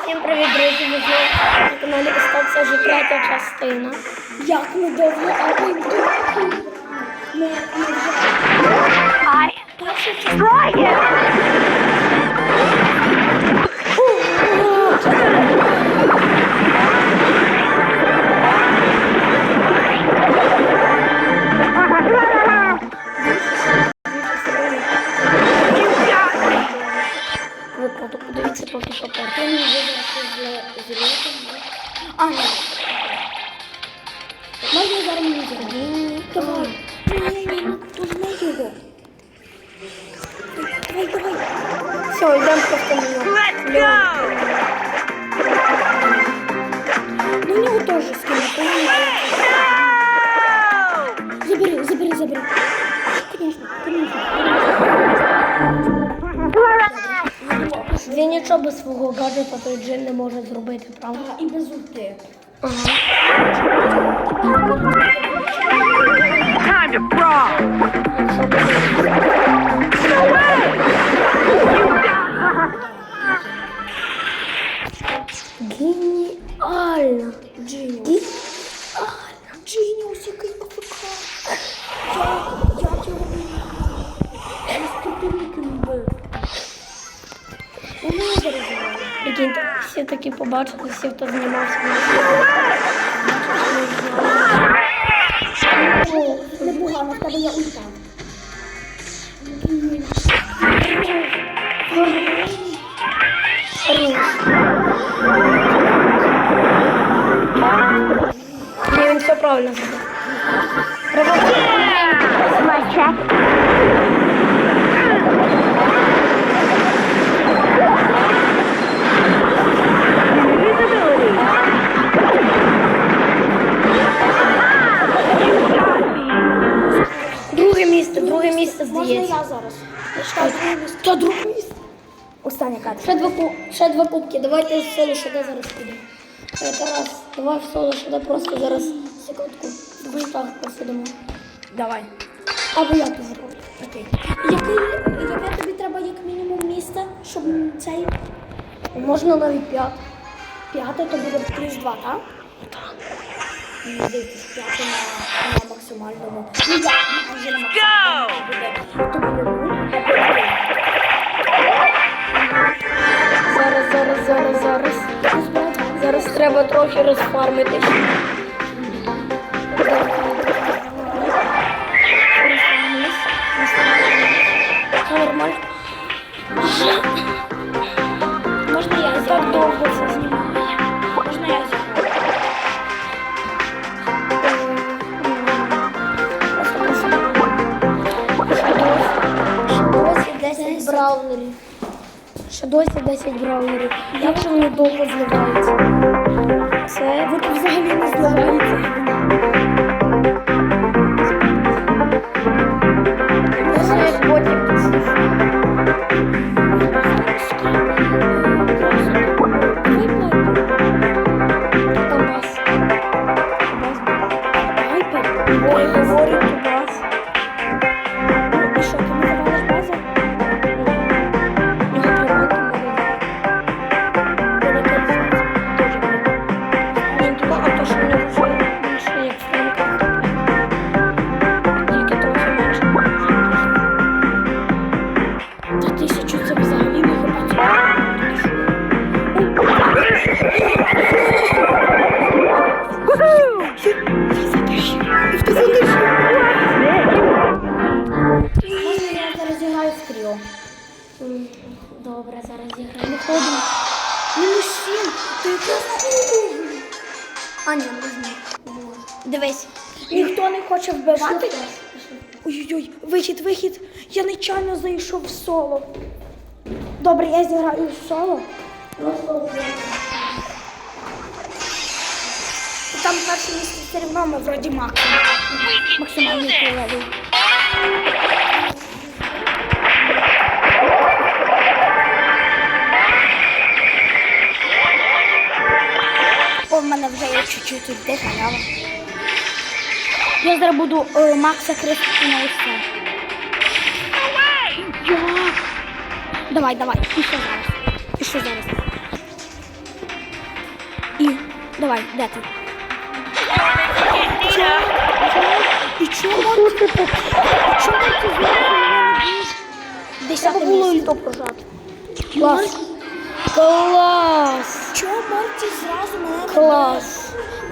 Всім привіт, друзі! Ви на каналі Остаться вже третя частина. Як ми довго, а ви тут. Ми, вже частина. Подивіться поки що Ти перше. мені вибрати з зрізом. А, ні. Можна зараз мені зробити? Давай. Ні, ні, ні, тут не його. Давай, давай. Все, йдемо просто на нього. Let's Ну, нього теж скинути. Забери, забери, забери. Конечно, конечно. Він нічого без свого гаджета той джин не може зробити, правда? А, і без ульти. Ага. Time to brawl! Геніально! Джиніус. Джиніус, який Прикиньте, всі таки побачили, всі, хто знімався на О, в тебе є ульта. Ні, він все правильно зробив. Друге місце Можна я зараз? Та друге місце. Остання карта. Ще два, ку- ще два кубки. Давайте в соло ШД зараз підемо. Е, Тарас, давай в соло ШД просто зараз секундку. Давай так посидимо. Давай. Або я то зроблю. Окей. Який, яке тобі треба як мінімум місце, щоб цей Можна навіть п'ять. п'яте, то буде плюс два, так? Так. Максимальному. Ну так, вже на Go! максимальному буде. То буде нуль. Зараз, зараз, зараз, зараз. Зараз треба трохи розфармитись. Розфармились. Розфармились. Все нормально. 10. Як же вони довго зливаються? А, ні, не знаю. Дивись. Ніхто не хоче вбивати? Ой-ой-ой, вихід, вихід. Я нечайно зайшов в соло. Добре, я зіграю в соло. Там перше місце все одно ми вроді максимум. Максимальний левел. Чуть-чуть йде халява. Я зараз буду е, Макса крестити на це. Як? Давай, давай, і що зараз? І що зараз? Давай, де ти? І чому Морті? І чому б'є? Треба Десяте було місце. ульту прожати. Клас. Клас. Чому Морті зразу мене не? Клас.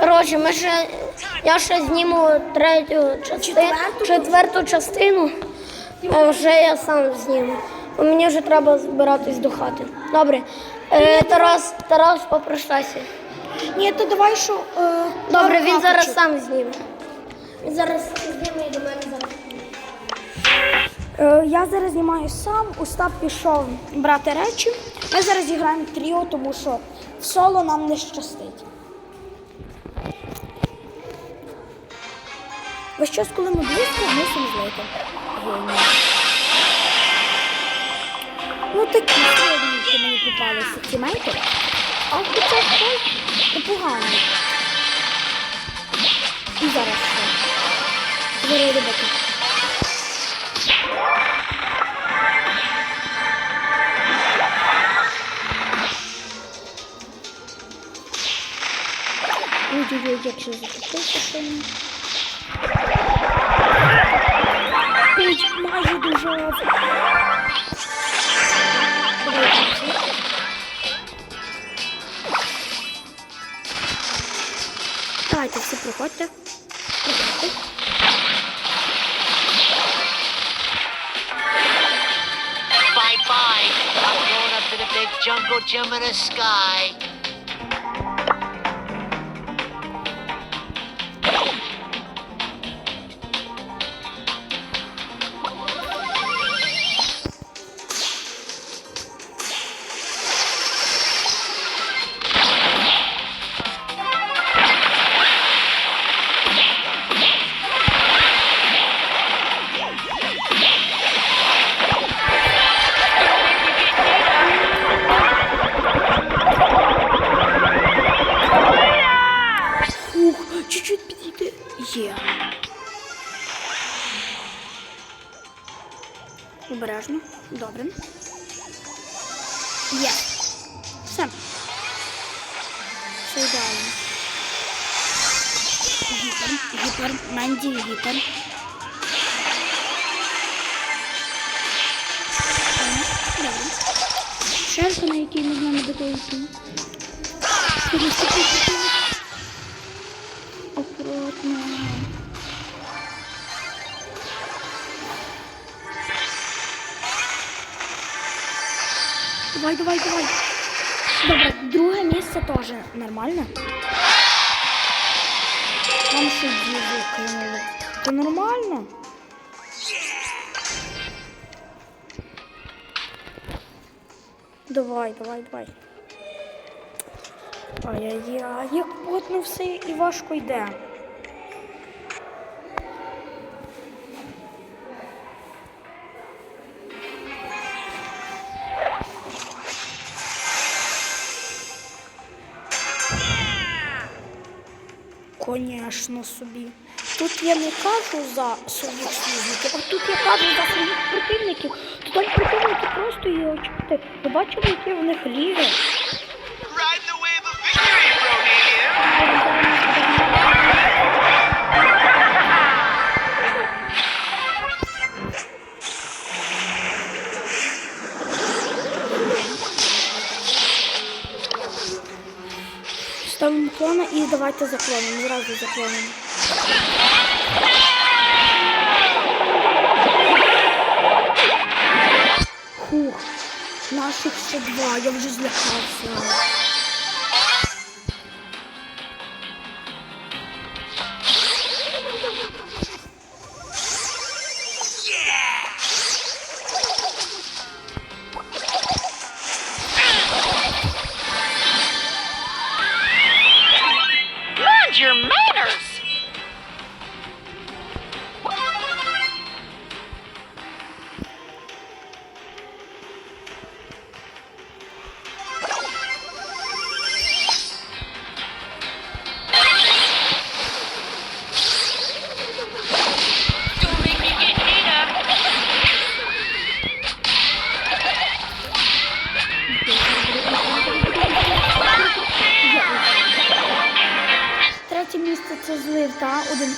Коротше, ми ще, я ще зніму третю частину, Четверту? частину. Е, Вже я сам зніму. Мені вже треба збиратись до хати. Добре. Е, Тарас, Тарас, попрощайся. Ні, то давай, що... Е, Добре, він зараз сам зніме. Він зараз зніме і до мене зараз. Е, я зараз знімаю сам, Остап пішов брати речі. Ми зараз зіграємо тріо, тому що в соло нам не щастить. Весь час, коли ми близько, мусимо злити. Геніально. Ну такі сьогодні мені попалися тімейти. А хоча хтось непогано. І зараз що? Зараз робити. Ой-ой-ой, як же закрутився сильно. Пить майже дожав. Давайте всі приходьте. Приходьте. Bye bye. I'm going up to the big jungle gym in the sky. Чуть-чуть підійти. Є. Обережно. Добре. Є. Все. Все ідеально. Гіпер, гіпер, Менді, гіпер. Добре. Шерка, на якій з нами дотовувати. Давай, давай, давай. Добре, друге місце теж нормально. Там ще дізу кинули. Це нормально? Давай, давай, давай. Ай-яй-яй, як плотно все і важко йде. Конечно собі. Тут я не кажу за своїх союзників, а тут я кажу за своїх противників. Тут противники просто є очікувати. Ви бачили, які в них ліги? Клона і давайте заклонимо. Зразу заклонимо. Фух, наших ще два, я вже злякався.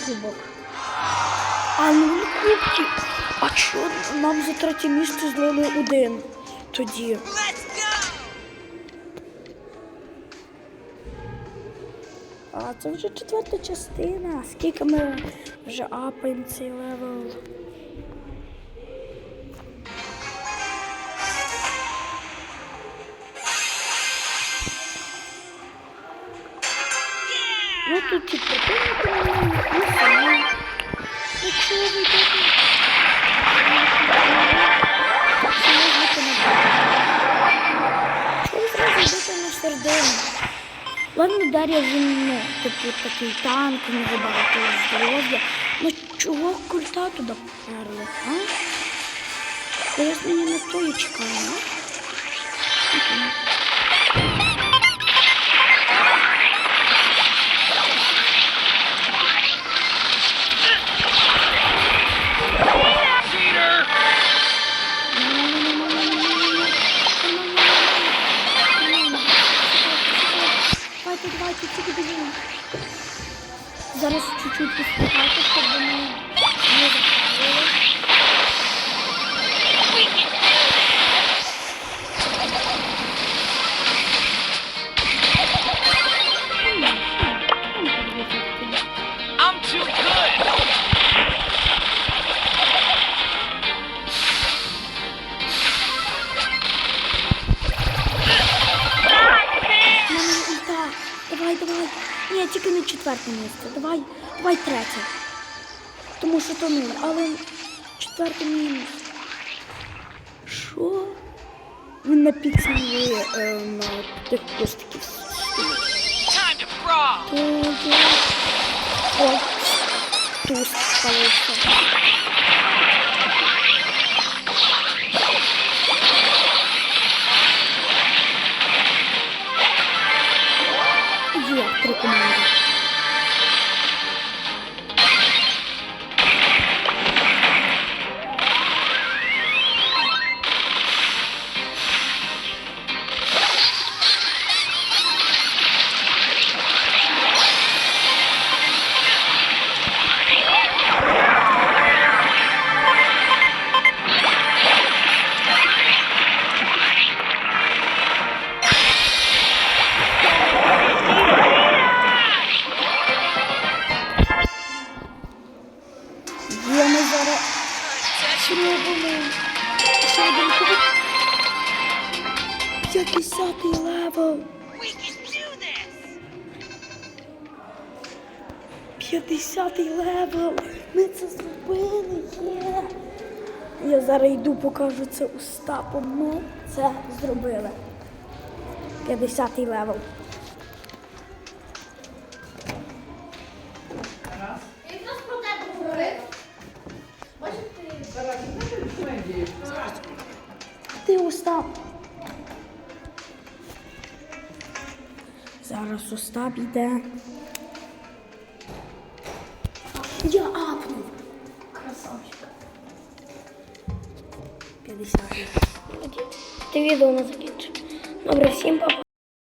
Та. А ну кубки. А що нам за третє місце злили один тоді? А це вже четверта частина. Скільки ми вже апаємо цей левел? Ну тут і противники ну самі. Ну чого ви ви йдете на Чого зразу? Ладно, Дар'я він, ну, типу такий танк, у нього багато здоров'я. Ну чого культа туди поперли, а? Пояснення на то і чекаємо. Окей. Зараз чуть-чуть поспитати, четверте місце. Давай, давай третє. Тому що то нуль, але четверте мінус. Що? Він на підсніли е, на тих я... О, туз спалився. Є три команди. Зробимо ще один кубок. 50 левел. We can do this. 50 левел. Ми це зробили. Є. Я зараз йду, покажу це Остапу. Ми це зробили. 50 левел. Остап йде. Я апнув. Красавчик. 50. Ти відео не закінчив. Добре, всім па-па.